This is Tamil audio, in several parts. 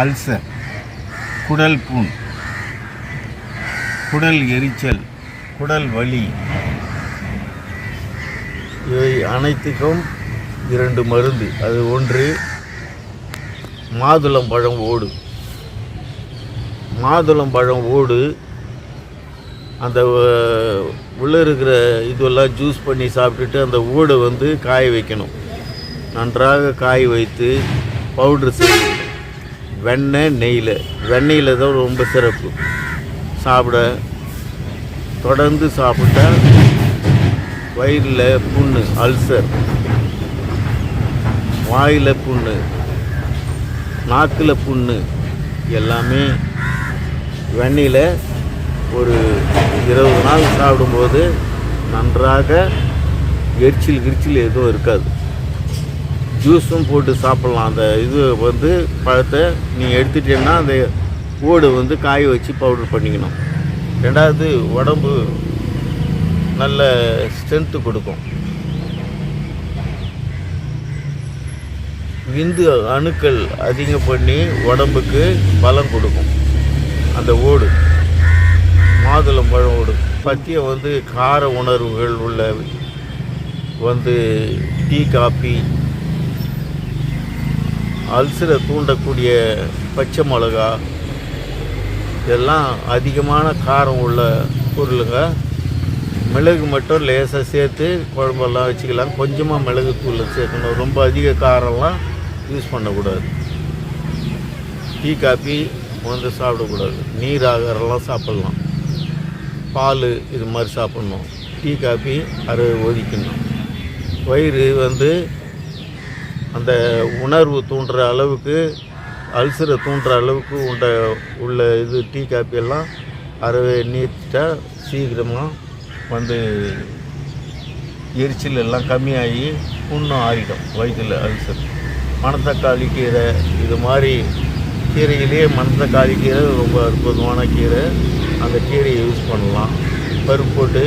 அல்சர் குடல் புண் குடல் எரிச்சல் குடல் வலி. இவை அனைத்துக்கும் இரண்டு மருந்து. அது ஒன்று மாதுளம்பழம் ஓடு. மாதுளம்பழம் ஓடு அந்த உள்ளே இருக்கிற இதெல்லாம் ஜூஸ் பண்ணி சாப்பிட்டுட்டு அந்த ஓடை வந்து காய வைக்கணும். நன்றாக காய வைத்து பவுட்ரு செய்யணும் வெண்ணெய் நெய்யில். வெண்ணெயில் தான் ரொம்ப சிறப்பு. சாப்பிட தொடர்ந்து சாப்பிட்டா வயிறில் புண்ணு அல்சர். வாயில் புண்ணு நாக்கில் புண்ணு எல்லாமே வெண்ணெயில் ஒரு இருபது நாள் சாப்பிடும்போது நன்றாக எரிச்சல் கிரிச்சல் எதுவும் இருக்காது. ஜூஸும் போட்டு சாப்பிட்லாம். அந்த இது வந்து பழத்தை நீங்கள் எடுத்துட்டீங்கன்னா அந்த ஓடு வந்து காய வச்சு பவுடர் பண்ணிக்கணும். ரெண்டாவது உடம்பு நல்ல ஸ்ட்ரென்த்து கொடுக்கும். விந்து அணுக்கள் அதிகம் பண்ணி உடம்புக்கு பலம் கொடுக்கும். அந்த ஓடு மாதுளம் பழம் ஓடு. பத்தியம் வந்து கார உணர்வுகள் உள்ள வந்து டீ காஃபி அல்சரை தூண்டக்கூடிய பச்சை மிளகா இதெல்லாம் அதிகமான காரம் உள்ள பொருளுங்க. மிளகு மட்டும் லேசாக சேர்த்து குழம்பெல்லாம் வச்சுக்கலாம். கொஞ்சமாக மிளகு தூள் சேர்க்கணும். ரொம்ப அதிக காரம்லாம் யூஸ் பண்ணக்கூடாது. டீ காப்பி வந்து சாப்பிடக்கூடாது. நீர் ஆகாரம்லாம் சாப்பிட்லாம். பால் இது மாதிரி சாப்பிட்ணும். டீ காப்பி அரை ஒதுக்கணும் வயிறு வந்து அந்த உணர்வு தூண்டுற அளவுக்கு அல்சரை தூண்டுற அளவுக்கு உண்ட உள்ள இது டீ காப்பியெல்லாம் அறவே நீட்டா சீக்கிரமாக வந்து எரிச்சல் எல்லாம் கம்மியாகி புண்ணும் ஆறிடும் வயிற்றில் அல்சர். மணத்தக்காளி கீரை இது மாதிரி கீரையிலேயே மணத்தக்காளி கீரை ரொம்ப அற்புதமான கீரை. அந்த கீரையை யூஸ் பண்ணலாம். பருப்பு போட்டு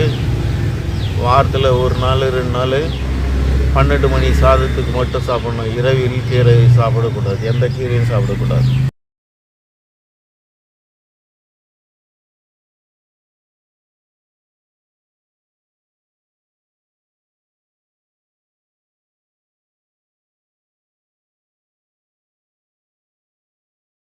வாரத்தில் ஒரு நாள் ரெண்டு நாள் பன்னெண்டு மணி சாதத்துக்கு மட்டும் சாப்பிடணும். இரவில் கீரை சாப்பிடக்கூடாது. எந்த கீரையும் சாப்பிடக்கூடாது.